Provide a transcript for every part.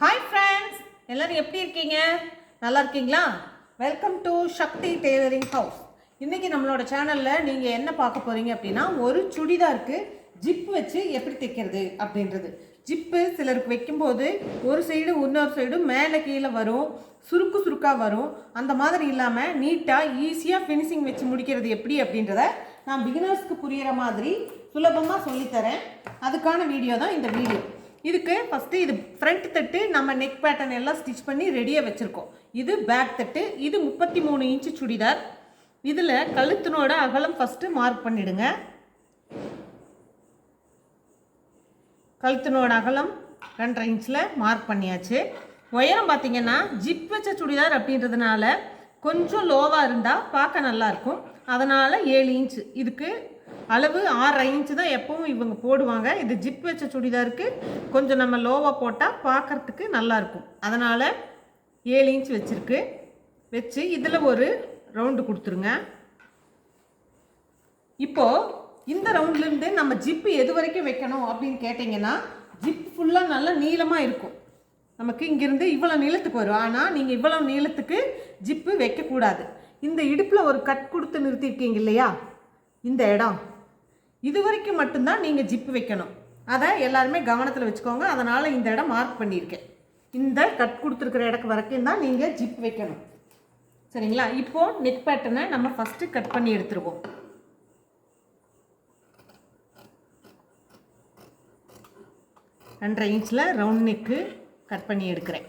Hi friends எல்லோரும் எப்படி இருக்கீங்க? நல்லா இருக்கீங்களா? Welcome to Shakti tailoring house இன்றைக்கி நம்மளோட சேனலில் நீங்கள் என்ன பார்க்க போகிறீங்க அப்படின்னா ஒரு சுடிதாருக்கு ஜிப் வச்சு எப்படி தைக்கிறது அப்படின்றது. ஜிப்பு சிலருக்கு வைக்கும்போது ஒரு சைடு இன்னொரு சைடு மேலே கீழே வரும் சுருக்கு சுருக்காக வரும். அந்த மாதிரி இல்லாமல் நீட்டாக ஈஸியாக ஃபினிஷிங் வச்சு முடிக்கிறது எப்படி அப்படின்றத நான் பிகினர்ஸ்க்கு புரிகிற மாதிரி சுலபமாக சொல்லித்தரேன். அதுக்கான வீடியோ தான் இந்த வீடியோ இதுக்கு ஃபஸ்ட்டு இது ஃப்ரண்ட் தட்டு நம்ம நெக் பேட்டர்ன் எல்லாம் ஸ்டிச் பண்ணி ரெடியாக வச்சுருக்கோம். இது பேக் தட்டு இது முப்பத்தி மூணு இன்ச்சு சுடிதார். இதில் கழுத்தினோட அகலம் ஃபஸ்ட்டு மார்க் பண்ணிவிடுங்க கழுத்தினோட அகலம் ரெண்டரை இன்ச்சில் மார்க் பண்ணியாச்சு. உயரம் பார்த்தீங்கன்னா ஜிப் வச்ச சுடிதார் அப்படின்றதுனால கொஞ்சம் லோவாக இருந்தால் பார்க்க நல்லாயிருக்கும் அதனால் ஏழு இன்ச்சு இதுக்கு அளவு ஆறு இன்ச்சு தான் எப்பவும் இவங்க போடுவாங்க. இது ஜிப் வச்ச சுடிதாருக்கு கொஞ்சம் நம்ம லோவாக போட்டால் பார்க்குறதுக்கு நல்லாயிருக்கும் அதனால் ஏழு இன்ச் வச்சுருக்கு. வச்சு இதில் ஒரு ரவுண்டு கொடுத்துருங்க. இப்போது இந்த ரவுண்ட்லேருந்து நம்ம ஜிப்பு எது வரைக்கும் வைக்கணும் அப்படின்னு கேட்டிங்கன்னா ஜிப் ஃபுல்லாக நல்லா நீளமாக இருக்கும். நமக்கு இங்கேருந்து இவ்வளோ நீளத்துக்கு வரும். ஆனால் நீங்கள் இவ்வளோ நீளத்துக்கு ஜிப்பு வைக்கக்கூடாது. இந்த இடுப்பில் ஒரு கட் கொடுத்து நிறுத்தியிருக்கீங்க இல்லையா? இந்த இடம். இது வரைக்கும் மட்டும்தான் நீங்கள் ஜிப்பு வைக்கணும். அதை எல்லாருமே கவனத்தில் வச்சுக்கோங்க. அதனால் இந்த இடம் மார்க் பண்ணியிருக்கேன். இந்த கட் கொடுத்துருக்குற இடக்கு வரைக்கும் தான் நீங்கள் ஜிப் வைக்கணும். சரிங்களா? இப்போது நெக் பேட்டர்னை நம்ம ஃபஸ்ட்டு கட் பண்ணி எடுத்துருவோம். ரெண்டரை இன்ச்சில் ரவுண்ட் நெக்கு கட் பண்ணி எடுக்கிறேன்.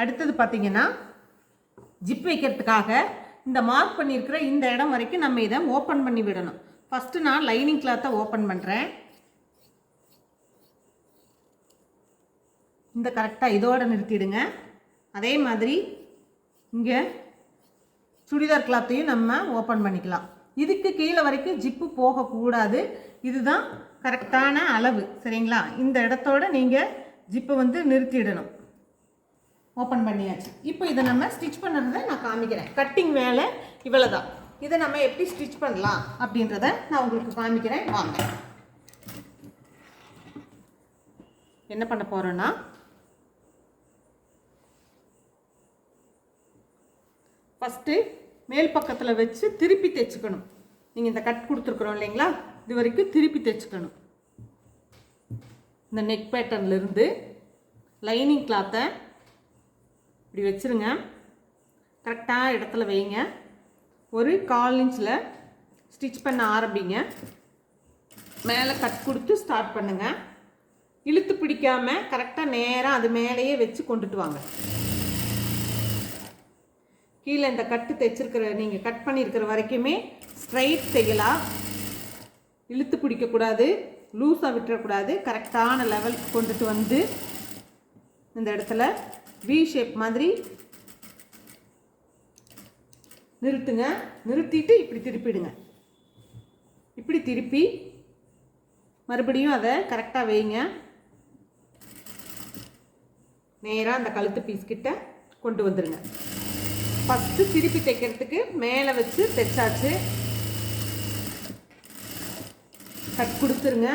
அடுத்தது பார்த்திங்கன்னா ஜிப் வைக்கிறதுக்காக இந்த மார்க் பண்ணியிருக்கிற இந்த இடம் வரைக்கும் நம்ம இதை ஓப்பன் பண்ணி விடணும். ஃபஸ்ட்டு நான் லைனிங் கிளாத்தை ஓப்பன் பண்ணுறேன் இந்த கரெக்டாக இதோட நிறுத்திடுங்க. அதே மாதிரி இங்கே சுடிதார் கிளாத்தையும் நம்ம ஓப்பன் பண்ணிக்கலாம். இதுக்கு கீழே வரைக்கும் ஜிப்பு போகக்கூடாது. இதுதான் கரெக்டான அளவு. சரிங்களா? இந்த இடத்தோட நீங்கள் ஜிப்பை வந்து நிறுத்திடணும். ஓப்பன் பண்ணியாச்சு. இப்போ இதை நம்ம ஸ்டிச் பண்ணுறத நான் காமிக்கிறேன். கட்டிங் வேலை இவ்வளோ தான் இதை நம்ம எப்படி ஸ்டிச் பண்ணலாம் அப்படின்றத நான் உங்களுக்கு காமிக்கிறேன். வாங்க. என்ன பண்ண போகிறோன்னா ஃபஸ்ட்டு மேல் பக்கத்தில் வச்சு திருப்பி தைச்சுக்கணும். நீங்கள் இந்த கட் கொடுத்துருக்குறோம் இல்லைங்களா? இது வரைக்கும் திருப்பி தைச்சுக்கணும். இந்த நெக் பேட்டர்ன்லேருந்து லைனிங் கிளாத்தை இப்படி வச்சுருங்க. கரெக்டாக இடத்துல வைங்க. ஒரு கால் இன்ச்சில் ஸ்டிச் பண்ண ஆரம்பிங்க. மேலே கட் கொடுத்து ஸ்டார்ட் பண்ணுங்கள் இழுத்து பிடிக்காமல் கரெக்டாக நேராக அது மேலேயே வச்சு கொண்டுட்டு வாங்க. கீழே இந்த கட்டு தைச்சிருக்கிற நீங்கள் கட் பண்ணியிருக்கிற வரைக்குமே ஸ்ட்ரைட் செய்யலாம் இழுத்து பிடிக்கக்கூடாது லூஸாக விட்டுறக்கூடாது. கரெக்டான லெவலுக்கு கொண்டுட்டு வந்து இந்த இடத்துல வி ஷேப் மாதிரி நிறுத்துங்க. நிறுத்திட்டு இப்படி திருப்பிடுங்க. இப்படி திருப்பி மறுபடியும் அதை கரெக்டாக வைங்க. நேராக அந்த கழுத்து பீஸ் கிட்ட கொண்டு வந்துடுங்க ஃபஸ்ட்டு திருப்பி தைக்கிறதுக்கு மேலே வச்சு தைச்சாச்சு. கட் கொடுத்துருங்க.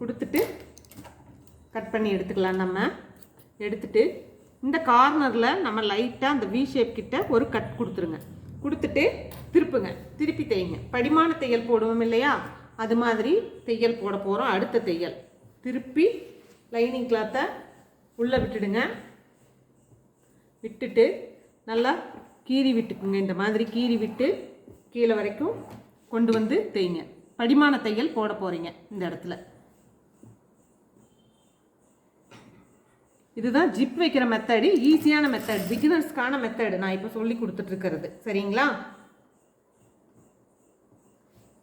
கொடுத்துட்டு கட் பண்ணி எடுத்துக்கலாம் நம்ம. எடுத்துட்டு இந்த கார்னரில் நம்ம லைட்டாக அந்த வி ஷேப் கிட்ட ஒரு கட் கொடுத்துருங்க. கொடுத்துட்டு திருப்புங்க. திருப்பி தையுங்க. படிமான தையல் போடுவோம் இல்லையா? அது மாதிரி தையல் போட போகிறோம் அடுத்த தையல் திருப்பி லைனிங் கிளாத்தை உள்ளே விட்டுடுங்க. விட்டுட்டு நல்லா கீறி விட்டுக்குங்க. இந்த மாதிரி கீறி விட்டு கீழே வரைக்கும் கொண்டு வந்து தைங்க படிமான தையல் போட போகிறீங்க இந்த இடத்துல. இதுதான் ஜிப் வைக்கிற மெத்தடு ஈஸியான மெத்தட் பிகினர்ஸ்க்கான மெத்தடு நான் இப்போ சொல்லி கொடுத்துட்ருக்கிறது சரிங்களா?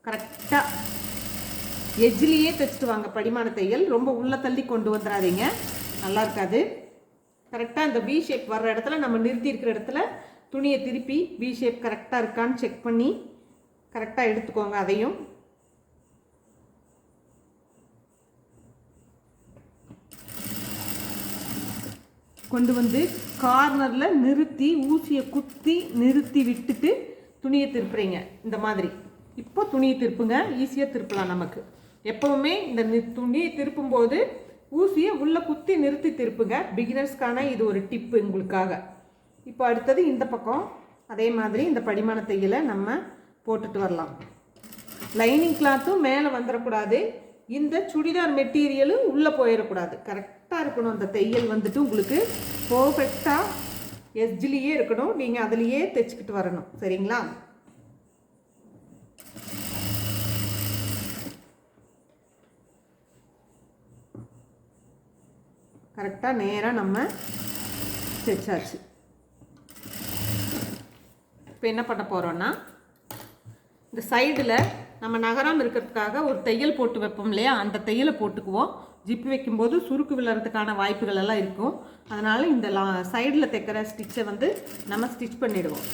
கரெக்டாக எஜ்ஜிலேயே தைச்சிட்டு வாங்க படிமான தையல். ரொம்ப உள்ளே தள்ளி கொண்டு வந்துடாதீங்க நல்லா இருக்காது. கரெக்டாக இந்த வி ஷேப் வர்ற இடத்துல நம்ம நிறுத்தி இருக்கிற இடத்துல துணியை திருப்பி வி ஷேப் கரெக்டாக இருக்கான்னு செக் பண்ணி கரெக்டாக எடுத்துக்கோங்க அதையும். கொண்டு வந்து கார்னரில் நிறுத்தி ஊசியை குத்தி நிறுத்தி விட்டுட்டு துணியை திருப்புறீங்க. இந்த மாதிரி. இப்போ துணியை திருப்புங்க. ஈஸியாக திருப்பலாம் நமக்கு. எப்போவுமே இந்த நி- துணியை திருப்பும்போது ஊசியை உள்ளே குத்தி நிறுத்தி திருப்புங்க. பிகினர்ஸ்க்கான இது ஒரு டிப்பு உங்களுக்காக. இப்போ அடுத்தது இந்த பக்கம். அதே மாதிரி இந்த படிமான தையலை நம்ம போட்டுட்டு வரலாம். லைனிங் கிளாத்தும் மேலே வந்துடக்கூடாது இந்த சுடிதார் மெட்டீரியலும் உள்ளே போயிடக்கூடாது கரெக்ட் கரெக்டாக இருக்கணும். அந்த தையல் வந்துட்டு உங்களுக்கு பர்ஃபெக்டாக எஜ்ஜிலேயே இருக்கணும். நீங்கள் அதுலேயே தைச்சிக்கிட்டு வரணும். சரிங்களா? கரெக்டாக நேராக நம்ம தைச்சாச்சு. இப்போ என்ன பண்ண போகிறோன்னா இந்த சைடில் நம்ம நகரம் இருக்கிறதுக்காக ஒரு தையல் போட்டு வைப்போம் இல்லையா? அந்த தையலை போட்டுக்குவோம். ஜிப்பு வைக்கும்போது சுருக்கு விழுறதுக்கான வாய்ப்புகள் எல்லாம் இருக்கும். அதனால் இந்த லா சைடில் தைக்கிற ஸ்டிச்சை வந்து நம்ம ஸ்டிச் பண்ணிடுவோம்.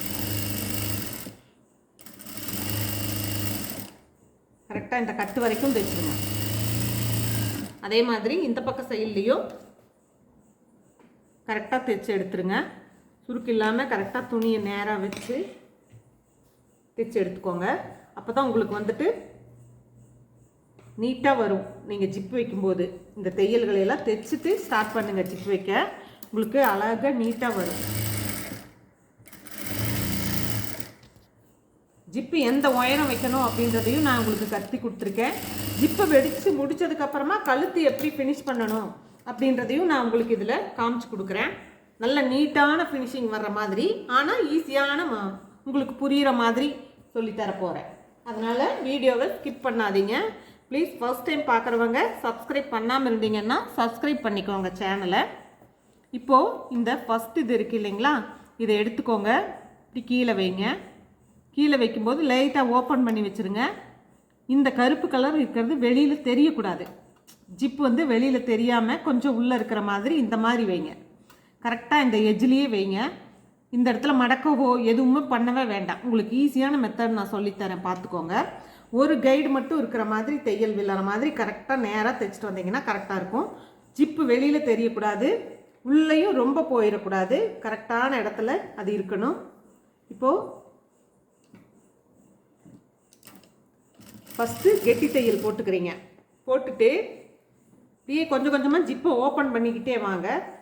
கரெக்டாக இந்த கட்டு வரைக்கும் தைச்சிடுவோம் அதே மாதிரி இந்த பக்கம் சைட்லேயும் கரெக்டாக தைச்சு எடுத்துருங்க. சுருக்கு இல்லாமல் கரெக்டாக துணியை நேராக வச்சு தைச்சு எடுத்துக்கோங்க. அப்போ தான் உங்களுக்கு வந்துட்டு நீட்டாக வரும். நீங்கள் ஜிப்பு வைக்கும்போது இந்த தையல்களை எல்லாம் தைச்சிட்டு ஸ்டார்ட் பண்ணுங்கள் ஜிப் வைக்க. உங்களுக்கு அழகாக நீட்டாக வரும். ஜிப்பு எந்த உயரம் வைக்கணும் அப்படின்றதையும் நான் உங்களுக்கு கத்தி கொடுத்துருக்கேன். ஜிப்பை வெடித்து முடிச்சதுக்கப்புறமா கழுத்து எப்படி ஃபினிஷ் பண்ணணும் அப்படின்றதையும் நான் உங்களுக்கு இதில் காமிச்சு கொடுக்குறேன். நல்ல நீட்டான ஃபினிஷிங் வர்ற மாதிரி ஆனால் ஈஸியான உங்களுக்கு புரிகிற மாதிரி சொல்லித்தர போகிறேன் அதனால் வீடியோவை ஸ்கிப் பண்ணாதீங்க. ப்ளீஸ் ஃபஸ்ட் டைம் பார்க்குறவங்க சப்ஸ்கிரைப் பண்ணாமல் இருந்தீங்கன்னா சப்ஸ்கிரைப் பண்ணிக்கோங்க சேனலை இப்போது இந்த ஃபஸ்ட் இது இருக்குது இல்லைங்களா? இதை எடுத்துக்கோங்க. இப்படி கீழே வைங்க. கீழே வைக்கும்போது லைட்டாக ஓப்பன் பண்ணி வச்சுருங்க. இந்த கருப்பு கலர் இருக்கிறது வெளியில் தெரியக்கூடாது. ஜிப் வந்து வெளியில் தெரியாமல் கொஞ்சம் உள்ளே இருக்கிற மாதிரி இந்த மாதிரி வைங்க. கரெக்டாக இந்த எஜ்லேயே வைங்க. இந்த இடத்துல மடக்கவோ எதுவுமே பண்ணவே வேண்டாம். உங்களுக்கு ஈஸியான மெத்தட் நான் சொல்லித்தரேன். பார்த்துக்கோங்க. ஒரு கைடு மட்டும் இருக்கிற மாதிரி தையல் விழுற மாதிரி கரெக்டாக நேராக தைச்சிட்டு வந்தீங்கன்னா கரெக்டாக இருக்கும். ஜிப்பு வெளியில் தெரியக்கூடாது. உள்ளேயும் ரொம்ப போயிடக்கூடாது. கரெக்டான இடத்துல அது இருக்கணும். இப்போது ஃபஸ்ட்டு கெட்டி தையல் போட்டுக்கிறீங்க. போட்டுட்டு இப்படியே கொஞ்சம் கொஞ்சமாக ஜிப்பை ஓப்பன் பண்ணிக்கிட்டே வாங்க.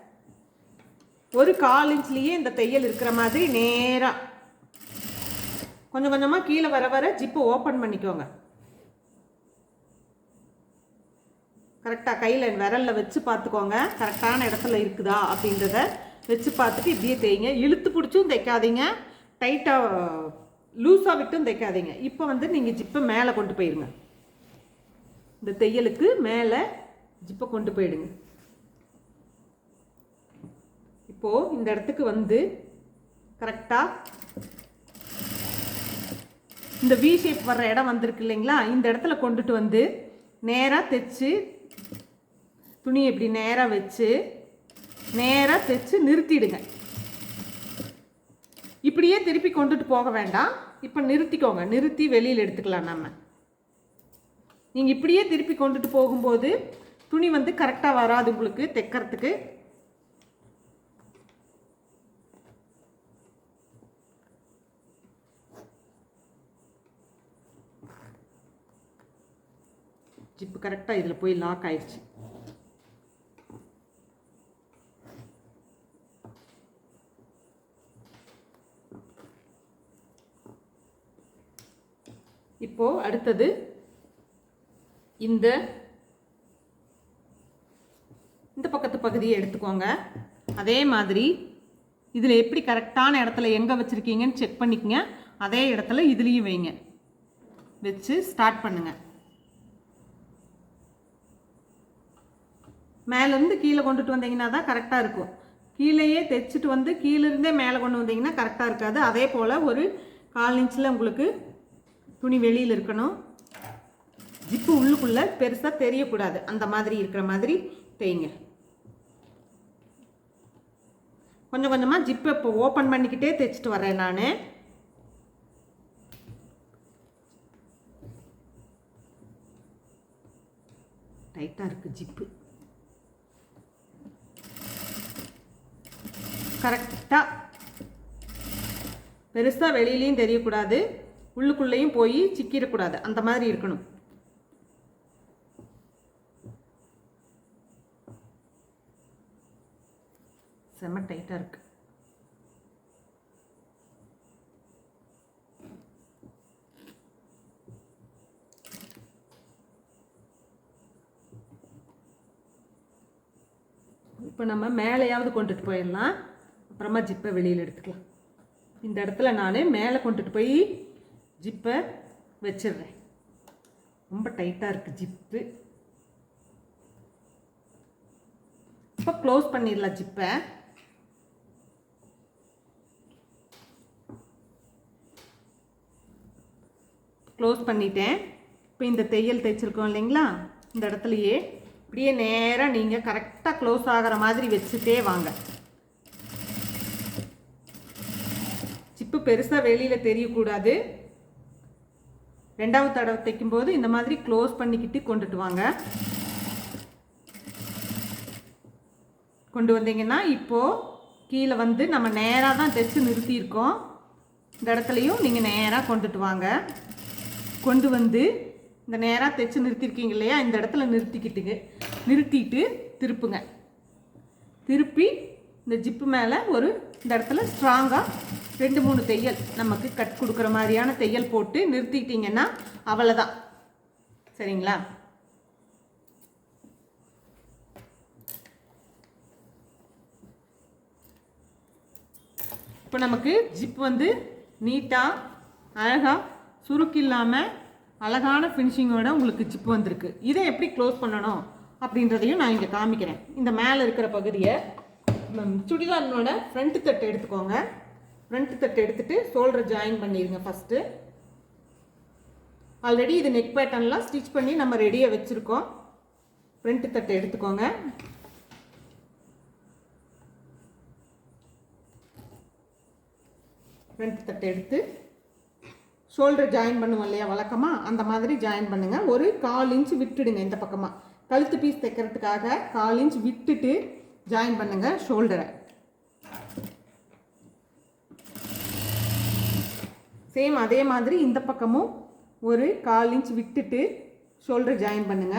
ஒரு கால் இன்ச்லேயே இந்த தையல் இருக்கிற மாதிரி நேராக கொஞ்சம் கொஞ்சமாக கீழே வர வர ஜிப்பை ஓப்பன் பண்ணிக்கோங்க. கரெக்டாக கையில் விரலில் வச்சு பார்த்துக்கோங்க. கரெக்டான இடத்துல இருக்குதா அப்படின்றத வச்சு பார்த்துட்டு இப்படியே தேய்ங்க. இழுத்து பிடிச்சும் தைக்காதீங்க. டைட்டாக லூஸாக விட்டும் தைக்காதீங்க. இப்போ வந்து நீங்கள் ஜிப்பை மேலே கொண்டு போயிருங்க. இந்த தையலுக்கு மேலே ஜிப்பை கொண்டு போயிடுங்க. இப்போது இந்த இடத்துக்கு வந்து கரெக்டாக இந்த வி ஷேப் வர்ற இடம் வந்திருக்கு இல்லைங்களா? இந்த இடத்துல கொண்டுட்டு வந்து நேராக தைச்சு துணியை இப்படி நேராக வச்சு நேராக தைச்சு நிறுத்திடுங்க. இப்படியே திருப்பி கொண்டுட்டு போக வேண்டாம். இப்போ நிறுத்திக்கோங்க. நிறுத்தி வெளியில் எடுத்துக்கலாம் நம்ம நீங்கள் இப்படியே திருப்பி கொண்டுட்டு போகும்போது துணி வந்து கரெக்டாக வராது உங்களுக்கு தைக்கிறதுக்கு. ஜிப்பு கரெக்டாக இதில் போய் லாக் ஆயிடுச்சு. இப்போ அடுத்தது இந்த இந்த பக்கத்து பகுதியை எடுத்துக்கோங்க. அதே மாதிரி இதில் எப்படி கரெக்டான இடத்துல எங்கே வச்சுருக்கீங்கன்னு செக் பண்ணிக்கங்க. அதே இடத்துல இதுலேயும் வைங்க. வச்சு ஸ்டார்ட் பண்ணுங்கள் மேலேருந்து கீழே கொண்டுட்டு வந்தீங்கன்னா தான் கரெக்டாக இருக்கும். கீழேயே தைச்சிட்டு வந்து கீழேருந்தே மேலே கொண்டு வந்தீங்கன்னா கரெக்டாக இருக்காது. அதே போல் ஒரு கால் இன்ச்சில் உங்களுக்கு துணி வெளியில் இருக்கணும். ஜிப்பு உள்ளுக்குள்ளே பெருசாக தெரியக்கூடாது. அந்த மாதிரி இருக்கிற மாதிரி தேய்ங்க. கொஞ்சம் கொஞ்சமாக ஜிப்பை இப்போ ஓப்பன் பண்ணிக்கிட்டே தைச்சிட்டு வரேன் நான். டைட்டாக இருக்குது ஜிப்பு. கரெக்டாக பெருசாக வெளியிலையும் தெரியக்கூடாது. உள்ளுக்குள்ளேயும் போய் சிக்கிடக்கூடாது. அந்த மாதிரி இருக்கணும். செம்ம டைட்டாக இருக்குது இப்போ நம்ம மேலேயாவது கொண்டுட்டு போயிடலாம். அப்புறமா ஜிப்பை வெளியில் எடுத்துக்கலாம். இந்த இடத்துல நான் மேலே கொண்டுட்டு போய் ஜிப்பை வச்சிடுறேன். ரொம்ப டைட்டாக இருக்குது ஜிப்பு. இப்போ க்ளோஸ் பண்ணிடலாம் ஜிப்பை. க்ளோஸ் பண்ணிட்டேன். இப்போ இந்த தையல் தைச்சிருக்கோம் இல்லைங்களா? இந்த இடத்துலையே. இப்படியே நேராக நீங்கள் கரெக்டாக க்ளோஸ் ஆகிற மாதிரி வச்சுட்டே வாங்க. சிப்பு பெருசாக வெளியில் தெரியக்கூடாது. ரெண்டாவது தடவை தைக்கும்போது இந்த மாதிரி க்ளோஸ் பண்ணிக்கிட்டு கொண்டுட்டு வாங்க. கொண்டு வந்தீங்கன்னா இப்போது கீழே வந்து நம்ம நேராக தான் தைச்சு நிறுத்தியிருக்கோம். இந்த இடத்துலையும் நீங்கள் நேராக கொண்டுட்டு வாங்க. கொண்டு வந்து இந்த நேராக தைச்சு நிறுத்திருக்கீங்க இல்லையா? இந்த இடத்துல நிறுத்திக்கிட்டுங்க. நிறுத்திட்டு திருப்புங்க. திருப்பி இந்த ஜிப்பு மேலே ஒரு இந்த இடத்துல ஸ்ட்ராங்காக ரெண்டு மூணு தையல் நமக்கு கட் கொடுக்குற மாதிரியான தையல் போட்டு நிறுத்திக்கிட்டிங்கன்னா அவ்வளோதான் சரிங்களா? இப்போ நமக்கு ஜிப் வந்து நீட்டாக அழகாக சுருக்கு இல்லாமல் அழகான ஃபினிஷிங்கோட உங்களுக்கு ஜிப் வந்திருக்கு. இதை எப்படி க்ளோஸ் பண்ணணும் அப்படின்றதையும் நான் இங்கே காமிக்கிறேன். இந்த மேலே இருக்கிற பகுதியை சுடிதாரினோட ஃப்ரண்ட் தட்டு எடுத்துக்கோங்க. ஃப்ரண்ட் தட்டு எடுத்துகிட்டு ஷோல்டர் ஜாயின் பண்ணிடுங்க ஃபஸ்ட்டு ஆல்ரெடி இது நெக் பேட்டர்ன்லாம் ஸ்டிச் பண்ணி நம்ம ரெடியாக வச்சுருக்கோம். ஃப்ரண்ட் தட்டு எடுத்துக்கோங்க. ஃப்ரண்ட் தட்டு எடுத்து ஷோல்டர் ஜாயின் பண்ணுவோம் இல்லையா வழக்கமாக அந்த மாதிரி ஜாயின் பண்ணுங்கள் ஒரு கால் இன்ச் விட்டுடுங்க இந்த பக்கமாக கழுத்து பீஸ் தைக்கிறதுக்காக கால் இன்ச் விட்டுட்டு ஜாயின் பண்ணுங்க ஷோல்டரை சேம் அதே மாதிரி இந்த பக்கமும் ஒரு கால் இன்ச் விட்டுட்டு ஷோல்டர் ஜாயின் பண்ணுங்க.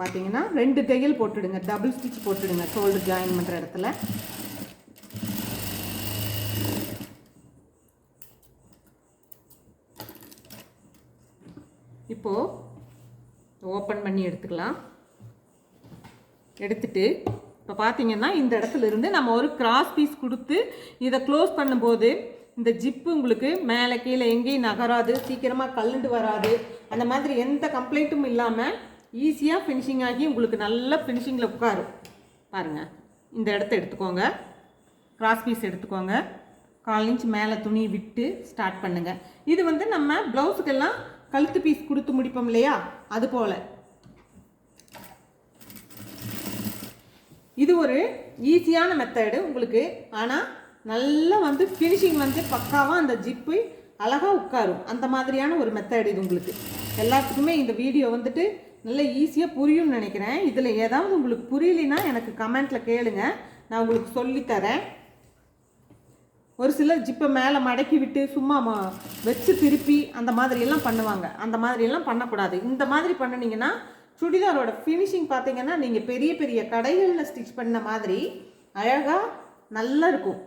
பார்த்தீங்கன்னா ரெண்டு தையல் போட்டுடுங்க டபுள் ஸ்டிச் போட்டுடுங்க ஷோல்டர் ஜாயின் பண்ணுற இடத்துல இப்போது ஓப்பன் பண்ணி எடுத்துக்கலாம். எடுத்துட்டு இப்போ பார்த்தீங்கன்னா இந்த இடத்துல இருந்து நம்ம ஒரு கிராஸ் பீஸ் கொடுத்து இதை க்ளோஸ் பண்ணும்போது இந்த ஜிப்பு உங்களுக்கு மேலே கீழே எங்கேயும் நகராது சீக்கிரமாக கல்லுண்டு வராது. அந்த மாதிரி எந்த கம்ப்ளைண்ட்டும் இல்லாமல் ஈஸியாக ஃபினிஷிங் ஆகி உங்களுக்கு நல்ல ஃபினிஷிங்கில் உட்காரும் பாருங்கள் இந்த இடத்த எடுத்துக்கோங்க. கிராஸ் பீஸ் எடுத்துக்கோங்க. கால் இன்ச் மேலே துணி விட்டு ஸ்டார்ட் பண்ணுங்கள் இது வந்து நம்ம ப்ளவுஸுக்கெல்லாம் கழுத்து பீஸ் கொடுத்து முடிப்போம் இல்லையா? அது போல். இது ஒரு ஈஸியான மெத்தடு உங்களுக்கு ஆனால் நல்லா வந்து ஃபினிஷிங் வந்து பக்காவாக அந்த ஜிப்பு அழகாக உட்காரும். அந்த மாதிரியான ஒரு மெத்தட் இது உங்களுக்கு. எல்லாத்துக்குமே இந்த வீடியோ வந்துட்டு நல்ல ஈஸியாக புரியும்னு நினைக்கிறேன். இதில் ஏதாவது உங்களுக்கு புரியலைன்னா எனக்கு கமெண்ட்டில் கேளுங்க. நான் உங்களுக்கு சொல்லித்தரேன் ஒரு சிலர் ஜிப்பை மேலே மடக்கி விட்டு சும்மா ம- வச்சு திருப்பி அந்த மாதிரியெல்லாம் பண்ணுவாங்க. அந்த மாதிரியெல்லாம் பண்ணக்கூடாது. இந்த மாதிரி பண்ணுனீங்கன்னா சுடிதாரோட ஃபினிஷிங் பார்த்தீங்கன்னா நீங்கள் பெரிய பெரிய கடைகளில் ஸ்டிச் பண்ண மாதிரி அழகாக நல்லா இருக்கும்.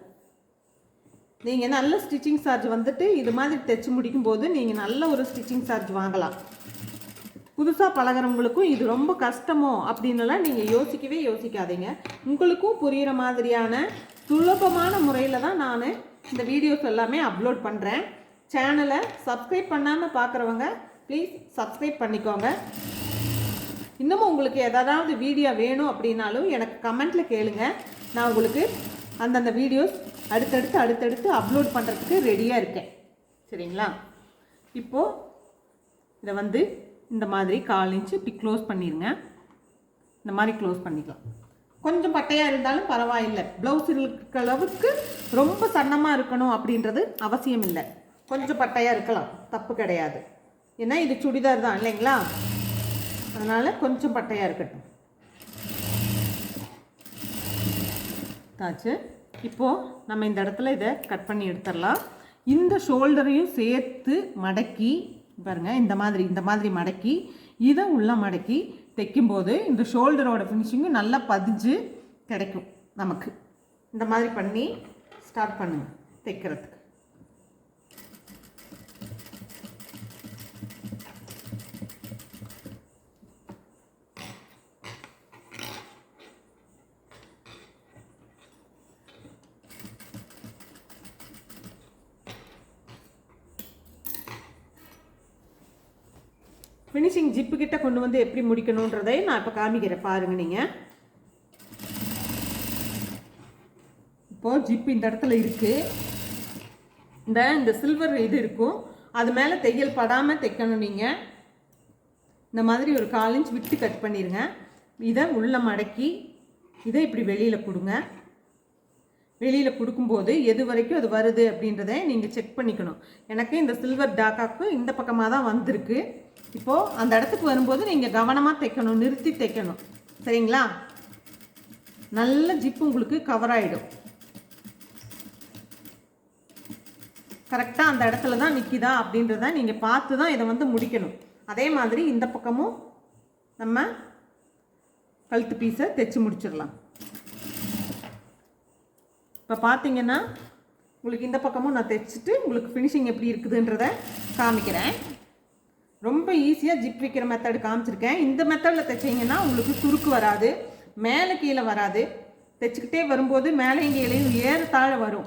நீங்கள் நல்ல ஸ்டிச்சிங் சார்ஜ் வந்துட்டு இது மாதிரி தைச்சு முடிக்கும் போது நீங்கள் நல்ல ஒரு ஸ்டிச்சிங் சார்ஜ் வாங்கலாம். புதுசாக பழகுறவங்களுக்கும் இது ரொம்ப கஷ்டமோ அப்படின்னுலாம் நீங்கள் யோசிக்கவே யோசிக்காதீங்க. உங்களுக்கும் புரிகிற மாதிரியான சுலபமான முறையில் தான் நான் இந்த வீடியோஸ் எல்லாமே அப்லோட் பண்ணுறேன் சேனலை சப்ஸ்கிரைப் பண்ணாமல் பார்க்குறவங்க ப்ளீஸ் சப்ஸ்கிரைப் பண்ணிக்கோங்க. இன்னமும் உங்களுக்கு எதாவது வீடியோ வேணும் அப்படின்னாலும் எனக்கு கமெண்ட்டில் கேளுங்க. நான் உங்களுக்கு அந்தந்த வீடியோஸ் அடுத்தடுத்து அடுத்தடுத்து அப்லோட் பண்ணுறதுக்கு ரெடியாக இருக்கேன். சரிங்களா? இப்போது இதை வந்து இந்த மாதிரி கால் இன்ச்சு இப்படி க்ளோஸ் பண்ணிடுங்க இந்த மாதிரி க்ளோஸ் பண்ணிக்கலாம். கொஞ்சம் பட்டையாக இருந்தாலும் பரவாயில்லை. ப்ளவுஸ் இருக்க அளவுக்கு ரொம்ப சன்னமாக இருக்கணும் அப்படின்றது அவசியம் இல்லை கொஞ்சம் பட்டையாக இருக்கலாம். தப்பு கிடையாது. ஏன்னா இது சுடிதார் தான் இல்லைங்களா? அதனால் கொஞ்சம் பட்டையாக இருக்கட்டும். தாச்சு. இப்போது நம்ம இந்த இடத்துல இதை கட் பண்ணி எடுத்துடலாம். இந்த ஷோல்டரையும் சேர்த்து மடக்கி பாருங்க இந்த மாதிரி இந்த மாதிரி மடக்கி இதை உள்ள மடக்கி தைக்கும்போது இந்த ஷோல்டரோட ஃபினிஷிங்கும் நல்லா பதிஞ்சு கிடைக்கும் நமக்கு. இந்த மாதிரி பண்ணி ஸ்டார்ட் பண்ணுங்கள் தைக்கிறதுக்கு. ஃபினிஷிங் ஜிப்பு கிட்ட கொண்டு வந்து எப்படி முடிக்கணுன்றதை நான் இப்போ காமிக்கிறேன். பாருங்க நீங்கள் இப்போது ஜிப்பு இந்த இடத்துல இருக்குது இந்த இந்த சில்வர் இது இருக்கும். அது மேலே தையல் படாமல் தைக்கணும் நீங்கள் இந்த மாதிரி ஒரு கால் இன்ச் விட்டு கட் பண்ணிடுங்க இதை உள்ளே மடக்கி இதை இப்படி வெளியில் கொடுங்க. வெளியில் கொடுக்கும்போது எது வரைக்கும் அது வருது அப்படின்றத நீங்கள் செக் பண்ணிக்கணும். எனக்கு இந்த சில்வர் டாக்காக்கு இந்த பக்கமாக தான் வந்திருக்கு. இப்போது அந்த இடத்துக்கு வரும்போது நீங்கள் கவனமாக தைக்கணும் நிறுத்தி தைக்கணும். சரிங்களா? நல்ல ஜிப்பு உங்களுக்கு கவர் ஆகிடும் கரெக்டாக அந்த இடத்துல தான் நிற்கிதா அப்படின்றத நீங்கள் பார்த்து தான் இதை வந்து முடிக்கணும். அதே மாதிரி இந்த பக்கமும் நம்ம கழுத்து பீஸை தைச்சு முடிச்சிடலாம். இப்போ பார்த்தீங்கன்னா உங்களுக்கு இந்த பக்கமும் நான் தைச்சிட்டு உங்களுக்கு ஃபினிஷிங் எப்படி இருக்குதுன்றத காமிக்கிறேன். ரொம்ப ஈஸியாக ஜிப் வைக்கிற மெத்தடு காமிச்சிருக்கேன். இந்த மெத்தடில் தைச்சிங்கன்னா உங்களுக்கு சுருக்கு வராது மேலே கீழே வராது. தைச்சிக்கிட்டே வரும்போது மேலேயும் கீழேயும் ஏற தாழ வரும்.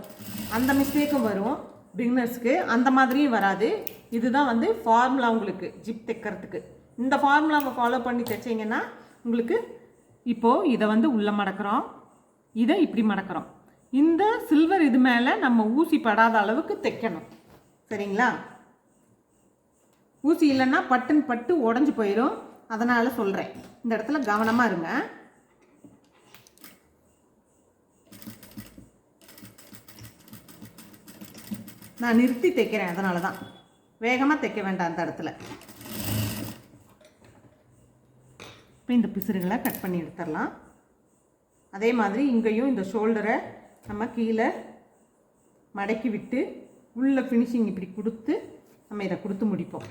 அந்த மிஸ்டேக்கும் வரும். பிகினர்ஸ்க்கு அந்த மாதிரியும் வராது. இதுதான் வந்து ஃபார்முலா உங்களுக்கு ஜிப் தைக்கிறதுக்கு. இந்த ஃபார்முலாவை ஃபாலோ பண்ணி தைச்சிங்கன்னா உங்களுக்கு இப்போது இதை வந்து உள்ளே மடக்கிறோம். இதை இப்படி மடக்கிறோம். இந்த சில்வர் இது மேலே நம்ம ஊசி படாத அளவுக்கு தைக்கணும். சரிங்களா? ஊசி இல்லைன்னா பட்டுன்னு பட்டு உடஞ்சி போயிடும் அதனால் சொல்கிறேன் இந்த இடத்துல கவனமாக இருங்க. நான் நிறுத்தி தைக்கிறேன் அதனால தான் வேகமாக தைக்க வேண்டாம் அந்த இடத்துல. இப்போ இந்த பிசுறுகளை கட் பண்ணி எடுத்துடலாம். அதே மாதிரி இங்கேயும் இந்த ஷோல்டரை நம்ம கீழே மடக்கி விட்டு உள்ள ஃபினிஷிங் இப்படி கொடுத்து நம்ம இதை கொடுத்து முடிப்போம்.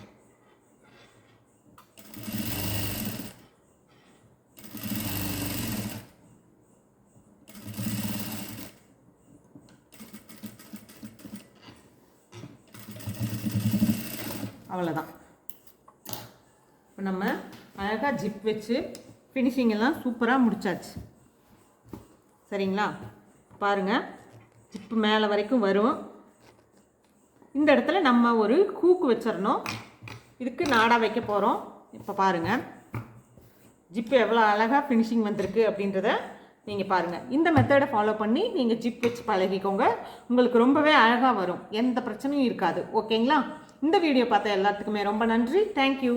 அவ்வளோதான் இப்போ நம்ம அழகாக ஜிப் வச்சு ஃபினிஷிங் எல்லாம் சூப்பராக முடிச்சாச்சு. சரிங்களா? பாருங்கள் ஜிப்பு மேலே வரைக்கும் வரும். இந்த இடத்துல நம்ம ஒரு கூக்கு வச்சிடணும். இதுக்கு நாடா வைக்க போகிறோம் இப்போ பாருங்கள் ஜிப்பு எவ்வளோ அழகாக ஃபினிஷிங் வந்திருக்கு அப்படின்றத நீங்கள் பாருங்கள் இந்த மெத்தடை ஃபாலோ பண்ணி நீங்கள் ஜிப் வச்சு பழகிக்கோங்க. உங்களுக்கு ரொம்பவே அழகாக வரும். எந்த பிரச்சனையும் இருக்காது. ஓகேங்களா இந்த வீடியோ பார்த்த எல்லாத்துக்குமே ரொம்ப நன்றி. தேங்க்யூ